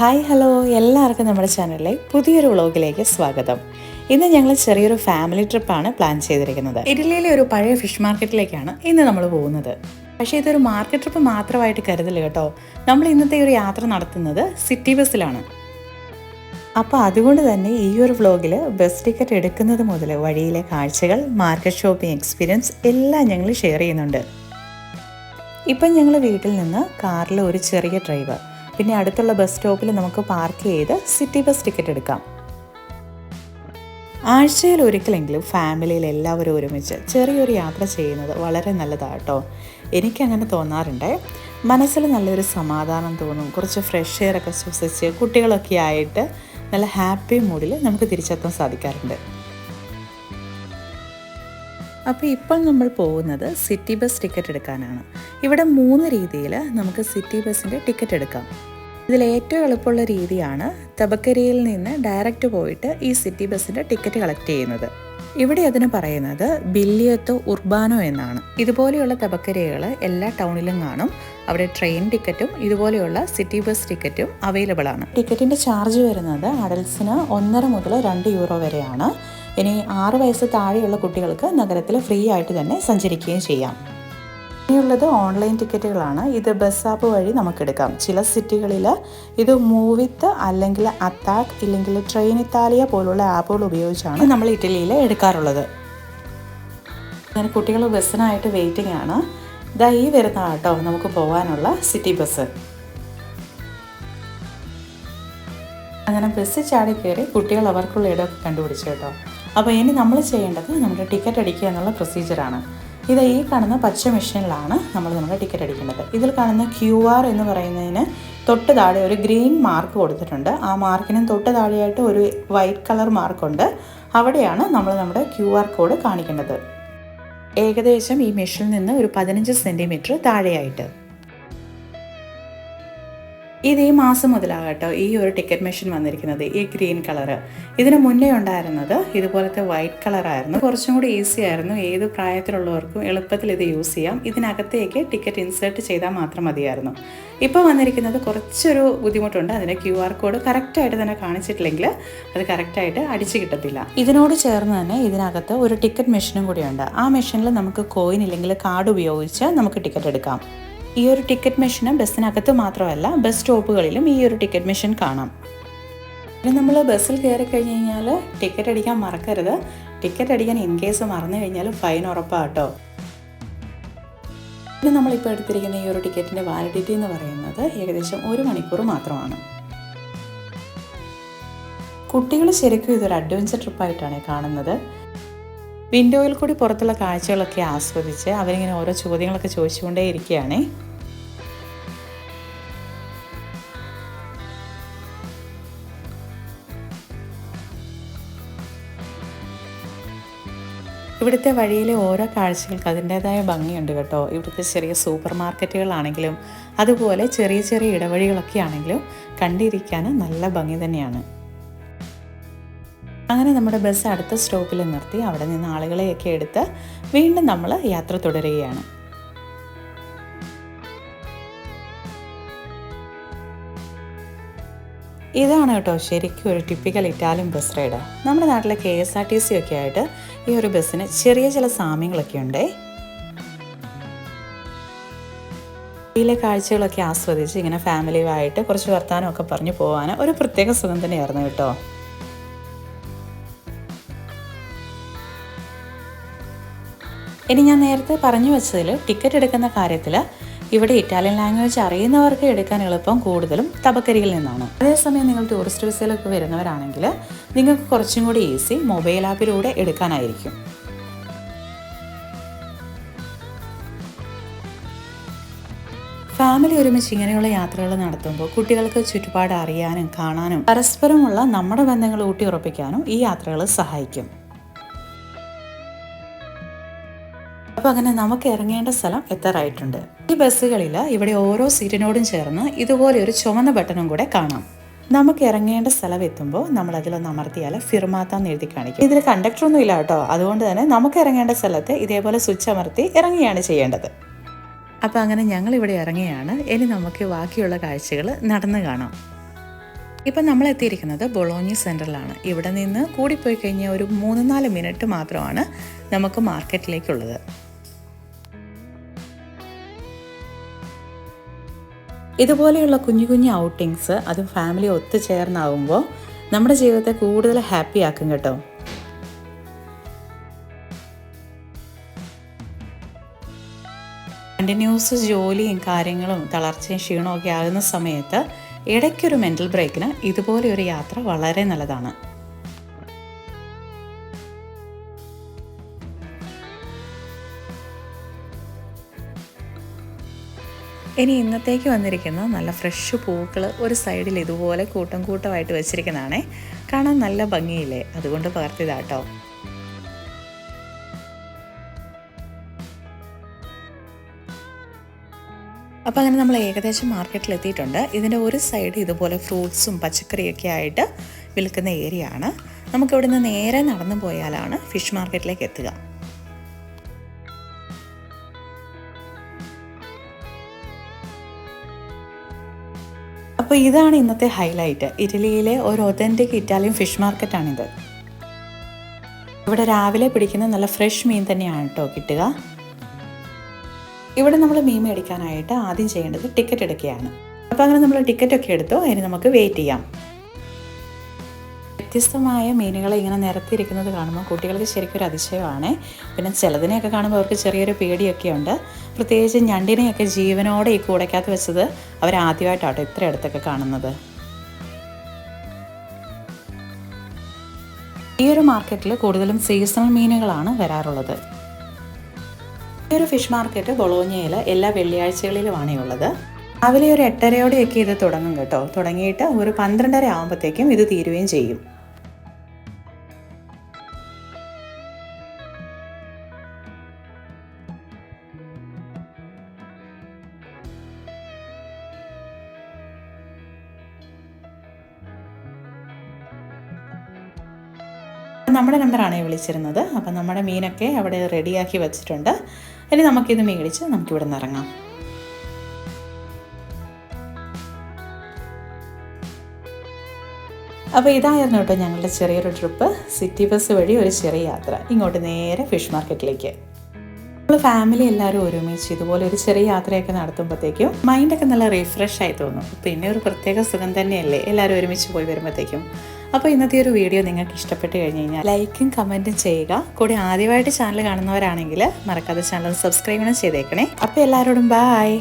Hi hello എല്ലാവർക്കും നമ്മുടെ ചാനലിലെ പുതിയൊരു വ്ളോഗിലേക്ക് സ്വാഗതം. ഇന്ന് ഞങ്ങൾ ചെറിയൊരു ഫാമിലി ട്രിപ്പാണ് പ്ലാൻ ചെയ്തിരിക്കുന്നത്. ഇറ്റലിയിലെ ഒരു പഴയ ഫിഷ് മാർക്കറ്റിലേക്കാണ് ഇന്ന് നമ്മൾ പോകുന്നത്. പക്ഷേ ഇതൊരു മാർക്കറ്റ് ട്രിപ്പ് മാത്രമായിട്ട് കരുതൽ കേട്ടോ. നമ്മൾ ഇന്നത്തെ ഒരു യാത്ര നടത്തുന്നത് സിറ്റി ബസ്സിലാണ് അപ്പോൾ അതുകൊണ്ട് തന്നെ ഈ ഒരു വ്ളോഗിൽ ബസ് ടിക്കറ്റ് എടുക്കുന്നത് മുതൽ വഴിയിലെ കാഴ്ചകൾ മാർക്കറ്റ് ഷോപ്പിംഗ് എക്സ്പീരിയൻസ് എല്ലാം ഞങ്ങൾ ഷെയർ ചെയ്യുന്നുണ്ട്. ഇപ്പം ഞങ്ങൾ വീട്ടിൽ നിന്ന് കാറിൽ ഒരു ചെറിയ ഡ്രൈവർ പിന്നെ അടുത്തുള്ള ബസ് സ്റ്റോപ്പിൽ നമുക്ക് പാർക്ക് ചെയ്ത് സിറ്റി ബസ് ടിക്കറ്റ് എടുക്കാം. ആഴ്ചയിൽ ഒരിക്കലെങ്കിലും ഫാമിലിയിൽ എല്ലാവരും ഒരുമിച്ച് ചെറിയൊരു യാത്ര ചെയ്യുന്നത് വളരെ നല്ലതാട്ടോ. എനിക്കങ്ങനെ തോന്നാറുണ്ട്. മനസ്സിൽ നല്ലൊരു സമാധാനം തോന്നും. കുറച്ച് ഫ്രഷ് എയർ ഒക്കെ ശ്വസിച്ച് കുട്ടികളൊക്കെ ആയിട്ട് നല്ല ഹാപ്പി മൂഡിൽ നമുക്ക് തിരിച്ചെത്താൻ സാധിക്കാറുണ്ട്. അപ്പോൾ ഇപ്പോൾ നമ്മൾ പോകുന്നത് സിറ്റി ബസ് ടിക്കറ്റ് എടുക്കാനാണ്. ഇവിടെ മൂന്ന് രീതിയിൽ നമുക്ക് സിറ്റി ബസ്സിന്റെ ടിക്കറ്റ് എടുക്കാം. ഇതിൽ ഏറ്റവും എളുപ്പമുള്ള രീതിയാണ് തബക്കരിയിൽ നിന്ന് ഡയറക്റ്റ് പോയിട്ട് ഈ സിറ്റി ബസ്സിന്റെ ടിക്കറ്റ് കളക്ട് ചെയ്യുന്നത്. ഇവിടെ അതിന് പറയുന്നത് ബില്ലിയത്തോ ഉർബാനോ എന്നാണ്. ഇതുപോലെയുള്ള തബക്കരികൾ എല്ലാ ടൗണിലും കാണും. അവിടെ ട്രെയിൻ ടിക്കറ്റും ഇതുപോലെയുള്ള സിറ്റി ബസ് ടിക്കറ്റും അവൈലബിൾ ആണ്. ടിക്കറ്റിന്റെ ചാർജ് വരുന്നത് അഡൽസിന് ഒന്നര മുതൽ രണ്ട് യൂറോ വരെയാണ്. ഇനി ആറ് വയസ്സ് താഴെയുള്ള കുട്ടികൾക്ക് നഗരത്തിൽ ഫ്രീ ആയിട്ട് തന്നെ സഞ്ചരിക്കുകയും ചെയ്യാം. ഇനിയുള്ളത് ഓൺലൈൻ ടിക്കറ്റുകളാണ്. ഇത് ബസ് ആപ്പ് വഴി നമുക്കെടുക്കാം. ചില സിറ്റികളിൽ ഇത് മൂവിത്ത് അല്ലെങ്കിൽ അത്താക്ക് ഇല്ലെങ്കിൽ ട്രെയിൻ ഇത്താലിയ പോലുള്ള ആപ്പുകൾ ഉപയോഗിച്ചാണ് നമ്മൾ ഇറ്റലിയിൽ എടുക്കാറുള്ളത്. അങ്ങനെ കുട്ടികൾ ബസ്സിനായിട്ട് വെയിറ്റിംഗ് ആണ്. ഇതാ ഈ വരുന്ന കേട്ടോ നമുക്ക് പോകാനുള്ള സിറ്റി ബസ് അങ്ങനെ ബസ് ചാടി കയറി കുട്ടികൾ അവർക്കുള്ള ഇടമൊക്കെ കണ്ടുപിടിച്ചു കേട്ടോ. അപ്പോൾ ഇനി നമ്മൾ ചെയ്യേണ്ടത് നമ്മുടെ ടിക്കറ്റ് അടിക്കുക എന്നുള്ള പ്രൊസീജിയറാണ് ഇത് ഈ കാണുന്ന പച്ച മെഷീനിലാണ് നമ്മൾ നമ്മുടെ ടിക്കറ്റ് അടിക്കേണ്ടത് ഇതിൽ കാണുന്ന ക്യു ആർ എന്ന് പറയുന്നതിന് തൊട്ട് താഴെ ഒരു ഗ്രീൻ മാർക്ക് കൊടുത്തിട്ടുണ്ട്. ആ മാർക്കിനും തൊട്ട് താഴെയായിട്ട് ഒരു വൈറ്റ് കളർ മാർക്കുണ്ട്. അവിടെയാണ് നമ്മൾ നമ്മുടെ ക്യു ആർ കോഡ് കാണിക്കേണ്ടത്. ഏകദേശം ഈ മെഷീനിൽ നിന്ന് ഒരു പതിനഞ്ച് സെന്റിമീറ്റർ താഴെയായിട്ട്. ഇത് ഈ മാസം മുതലാകട്ടോ ഈ ഒരു ടിക്കറ്റ് മെഷീൻ വന്നിരിക്കുന്നത് ഈ ഗ്രീൻ കളറ് ഇതിന് മുന്നേ ഉണ്ടായിരുന്നത് ഇതുപോലത്തെ വൈറ്റ് കളറായിരുന്നു കുറച്ചും കൂടി ഈസി ആയിരുന്നു. ഏത് പ്രായത്തിലുള്ളവർക്കും എളുപ്പത്തിൽ ഇത് യൂസ് ചെയ്യാം. ഇതിനകത്തേക്ക് ടിക്കറ്റ് ഇൻസേർട്ട് ചെയ്താൽ മാത്രം മതിയായിരുന്നു. ഇപ്പോൾ വന്നിരിക്കുന്നത് കുറച്ചൊരു ബുദ്ധിമുട്ടുണ്ട്. അതിന്റെ ക്യു ആർ കോഡ് കറക്റ്റായിട്ട് തന്നെ കാണിച്ചിട്ടില്ലെങ്കിൽ അത് കറക്റ്റായിട്ട് അടിച്ചു കിട്ടത്തില്ല. ഇതിനോട് ചേർന്ന് തന്നെ ഇതിനകത്ത് ഒരു ടിക്കറ്റ് മെഷീനും കൂടിയുണ്ട്. ആ മെഷീനിൽ നമുക്ക് കോയിൻ ഇല്ലെങ്കിൽ കാർഡ് ഉപയോഗിച്ച് നമുക്ക് ടിക്കറ്റ് എടുക്കാം. ഈ ഒരു ടിക്കറ്റ് മെഷീന് ബസ്സിനകത്ത് മാത്രമല്ല ബസ് സ്റ്റോപ്പുകളിലും ഈ ഒരു ടിക്കറ്റ് മെഷീൻ കാണാം. പിന്നെ നമ്മൾ ബസ്സിൽ കയറി കഴിഞ്ഞ് കഴിഞ്ഞാൽ ടിക്കറ്റ് അടിക്കാൻ മറക്കരുത്. ടിക്കറ്റ് അടിക്കാൻ ഇൻ കേസ് മറന്നു കഴിഞ്ഞാൽ ഫൈൻ ഉറപ്പാട്ടോ. പിന്നെ നമ്മളിപ്പോൾ എടുത്തിരിക്കുന്ന ഈ ഒരു ടിക്കറ്റിന്റെ വാലിഡിറ്റി എന്ന് പറയുന്നത് ഏകദേശം ഒരു മണിക്കൂർ മാത്രമാണ്. കുട്ടികൾ ശരിക്കും ഇതൊരു അഡ്വഞ്ചർ ട്രിപ്പായിട്ടാണ് കാണുന്നത്. വിൻഡോയിൽ കൂടി പുറത്തുള്ള കാഴ്ചകളൊക്കെ ആസ്വദിച്ച് അവരിങ്ങനെ ഓരോ ചോദ്യങ്ങളൊക്കെ ചോദിച്ചുകൊണ്ടേ ഇരിക്കുകയാണേ. ഇവിടുത്തെ വഴിയിലെ ഓരോ കാഴ്ചകൾക്ക് അതിന്റേതായ ഭംഗിയുണ്ട് കേട്ടോ. ഇവിടുത്തെ ചെറിയ സൂപ്പർ മാർക്കറ്റുകളാണെങ്കിലും അതുപോലെ ചെറിയ ചെറിയ ഇടവഴികളൊക്കെ ആണെങ്കിലും കണ്ടിരിക്കാൻ നല്ല ഭംഗി തന്നെയാണ്. അങ്ങനെ നമ്മുടെ ബസ് അടുത്ത സ്റ്റോപ്പിൽ നിർത്തി അവിടെ നിന്ന് ആളുകളെയൊക്കെ എടുത്ത് വീണ്ടും നമ്മൾ യാത്ര തുടരുകയാണ്. ഇതാണ് കേട്ടോ ശരിക്കും ഒരു ടിപ്പിക്കൽ ഇറ്റാലിയൻ ബസ് റൈഡ് നമ്മുടെ നാട്ടിലെ K S R T C ഒക്കെ ആയിട്ട് ഈ ഒരു ബസ്സിന് ചെറിയ ചില സാമ്യങ്ങളൊക്കെ ഉണ്ടേ. ഇതിലെ കാഴ്ചകളൊക്കെ ആസ്വദിച്ച് ഇങ്ങനെ ഫാമിലിയുമായിട്ട് കുറച്ച് വർത്തമാനമൊക്കെ പറഞ്ഞു പോകാൻ ഒരു പ്രത്യേക സുഖം തന്നെയായിരുന്നു കേട്ടോ. ഇനി ഞാൻ നേരത്തെ പറഞ്ഞു വെച്ചതിൽ ടിക്കറ്റ് എടുക്കുന്ന കാര്യത്തിൽ ഇവിടെ ഇറ്റാലിയൻ ലാംഗ്വേജ് അറിയുന്നവർക്ക് എടുക്കാൻ എളുപ്പം കൂടുതലും തബക്കരിയിൽ നിന്നാണ്. അതേസമയം നിങ്ങൾ ടൂറിസ്റ്റ് വിസയിലൊക്കെ വരുന്നവരാണെങ്കിൽ നിങ്ങൾക്ക് കുറച്ചും കൂടി ഈസി മൊബൈൽ ആപ്പിലൂടെ എടുക്കാനായിരിക്കും. ഫാമിലി ഒരുമിച്ച് ഇങ്ങനെയുള്ള യാത്രകൾ നടത്തുമ്പോൾ കുട്ടികൾക്ക് ചുറ്റുപാട് അറിയാനും കാണാനും പരസ്പരമുള്ള നമ്മുടെ ബന്ധങ്ങൾ ഊട്ടിയുറപ്പിക്കാനും ഈ യാത്രകൾ സഹായിക്കും. അപ്പോൾ അങ്ങനെ നമുക്ക് ഇറങ്ങേണ്ട സ്ഥലം എത്താറായിട്ടുണ്ട്. ഈ ബസ്സുകളിൽ ഇവിടെ ഓരോ സീറ്റിനോടും ചേർന്ന് ഇതുപോലെ ഒരു ചുവന്ന ബട്ടണും കൂടെ കാണാം. നമുക്ക് ഇറങ്ങേണ്ട സ്ഥലം എത്തുമ്പോൾ നമ്മൾ അതിലൊന്ന് അമർത്തിയാൽ ഫിർമാത്താന്ന് എഴുതി കാണിക്കും. ഇതിൽ കണ്ടക്ടർ ഒന്നും ഇല്ല കേട്ടോ. അതുകൊണ്ട് തന്നെ നമുക്ക് ഇറങ്ങേണ്ട സ്ഥലത്ത് ഇതേപോലെ സ്വിച്ച് അമർത്തി ഇറങ്ങിയാണ് ചെയ്യേണ്ടത്. അപ്പോൾ അങ്ങനെ ഞങ്ങൾ ഇവിടെ ഇറങ്ങിയാണ് ഇനി നമുക്ക് ബാക്കിയുള്ള കാഴ്ചകൾ നടന്നു കാണാം. ഇപ്പം നമ്മൾ എത്തിയിരിക്കുന്നത് ബൊളോഞ്ഞി സെന്ററിലാണ് ഇവിടെ നിന്ന് കൂടിപ്പോയി കഴിഞ്ഞാൽ ഒരു മൂന്ന് നാല് മിനിറ്റ് മാത്രമാണ് നമുക്ക് മാർക്കറ്റിലേക്കുള്ളത്. ഇതുപോലെയുള്ള കുഞ്ഞു കുഞ്ഞു ഔട്ടിങ്സ് അതും ഫാമിലി ഒത്തുചേർന്നാവുമ്പോൾ നമ്മുടെ ജീവിതത്തെ കൂടുതൽ ഹാപ്പി ആക്കും കേട്ടോ. കണ്ടിന്യൂസ് ജോലിയും കാര്യങ്ങളും തളർച്ചയും ക്ഷീണവും ഒക്കെ ആകുന്ന സമയത്ത് ഇടയ്ക്കൊരു മെന്റൽ ബ്രേക്കിന് ഇതുപോലെ ഒരു യാത്ര വളരെ നല്ലതാണ്. ഇനി ഇന്നത്തേക്ക് വന്നിരിക്കുന്ന നല്ല ഫ്രഷ് പൂക്കൾ ഒരു സൈഡിൽ ഇതുപോലെ കൂട്ടം കൂട്ടമായിട്ട് വെച്ചിരിക്കുന്നതാണേ. കാണാൻ നല്ല ഭംഗിയില്ലേ? അതുകൊണ്ട് പകർത്തിയതാട്ടോ. അപ്പോൾ അങ്ങനെ നമ്മൾ ഏകദേശം മാർക്കറ്റിൽ എത്തിയിട്ടുണ്ട്. ഇതിന്റെ ഒരു സൈഡ് ഇതുപോലെ ഫ്രൂട്ട്സും പച്ചക്കറിയൊക്കെ ആയിട്ട് വിൽക്കുന്ന ഏരിയ ആണ്. നമുക്കിവിടുന്ന് നേരെ നടന്നു പോയാലാണ് ഫിഷ് മാർക്കറ്റിലേക്ക് എത്തുക. അപ്പോൾ ഇതാണ് ഇന്നത്തെ ഹൈലൈറ്റ്. ഇറ്റലിയിലെ ഒരു ഒതന്റിക് ഇറ്റാലിയൻ ഫിഷ് മാർക്കറ്റാണിത് ഇവിടെ രാവിലെ പിടിക്കുന്ന നല്ല ഫ്രഷ് മീൻ തന്നെയാണ് കേട്ടോ കിട്ടുക. ഇവിടെ നമ്മൾ മീൻ മേടിക്കാനായിട്ട് ആദ്യം ചെയ്യേണ്ടത് ടിക്കറ്റ് എടുക്കുകയാണ്. അപ്പോൾ അങ്ങനെ നമ്മൾ ടിക്കറ്റ് ഒക്കെ എടുത്തു. അതിന് നമുക്ക് വെയിറ്റ് ചെയ്യാം. വ്യത്യസ്തമായ മീനുകളെ ഇങ്ങനെ നിരത്തിയിരിക്കുന്നത് കാണുമ്പോൾ കുട്ടികൾക്ക് ശരിക്കും ഒരു അതിശയമാണ്. പിന്നെ ചിലതിനെയൊക്കെ കാണുമ്പോൾ അവർക്ക് ചെറിയൊരു പേടിയൊക്കെ ഉണ്ട് പ്രത്യേകിച്ച് ഞണ്ടിനെയൊക്കെ ജീവനോടെ ഈ കൂടയ്ക്കകത്ത് വെച്ചത് അവർ ആദ്യമായിട്ടാട്ടോ ഇത്ര അടുത്തൊക്കെ കാണുന്നത്. ഈ ഒരു മാർക്കറ്റിൽ കൂടുതലും സീസണൽ മീനുകളാണ് വരാറുള്ളത്. ഈ ഒരു ഫിഷ് മാർക്കറ്റ് ബൊളോഞ്ഞയിൽ എല്ലാ വെള്ളിയാഴ്ചകളിലുമാണ് ഉള്ളത്. രാവിലെ ഒരു എട്ടരയോടെയൊക്കെ ഇത് തുടങ്ങും കേട്ടോ. തുടങ്ങിയിട്ട് ഒരു പന്ത്രണ്ടര ആകുമ്പോഴത്തേക്കും ഇത് തീരുകയും ചെയ്യും. നമ്മുടെ നമ്പറാണ് വിളിച്ചിരുന്നത്. അപ്പം നമ്മുടെ മീനൊക്കെ അവിടെ റെഡിയാക്കി വെച്ചിട്ടുണ്ട്. ഇനി നമുക്കിത് മേടിച്ച് നമുക്കിവിടെ നിന്ന് ഇറങ്ങാം. അപ്പോൾ ഇതായിരുന്നു കേട്ടോ ഞങ്ങളുടെ ചെറിയൊരു ട്രിപ്പ്. സിറ്റി ബസ് വഴി ഒരു ചെറിയ യാത്ര. ഇങ്ങോട്ട് നേരെ ഫിഷ് മാർക്കറ്റിലേക്ക്. നമ്മൾ ഫാമിലി എല്ലാവരും ഒരുമിച്ച് ഇതുപോലെ ഒരു ചെറിയ യാത്രയൊക്കെ നടത്തുമ്പോഴത്തേക്കും മൈൻഡൊക്കെ നല്ല റീഫ്രഷ് ആയി തോന്നും. പിന്നെ ഒരു പ്രത്യേക സുഖം തന്നെയല്ലേ? എല്ലാവരും ഒരുമിച്ച് പോയി വരുമ്പോഴത്തേക്കും. അപ്പോൾ ഇന്നത്തെ ഒരു വീഡിയോ നിങ്ങൾക്ക് ഇഷ്ടപ്പെട്ട് കഴിഞ്ഞ് കഴിഞ്ഞാൽ ലൈക്കും കമന്റും ചെയ്യുക. കൂടി ആദ്യമായിട്ട് ചാനൽ കാണുന്നവരാണെങ്കിൽ മറക്കാതെ ചാനൽ സബ്സ്ക്രൈബ് ചെയ്തേക്കണേ. അപ്പോൾ എല്ലാവരോടും ബായ്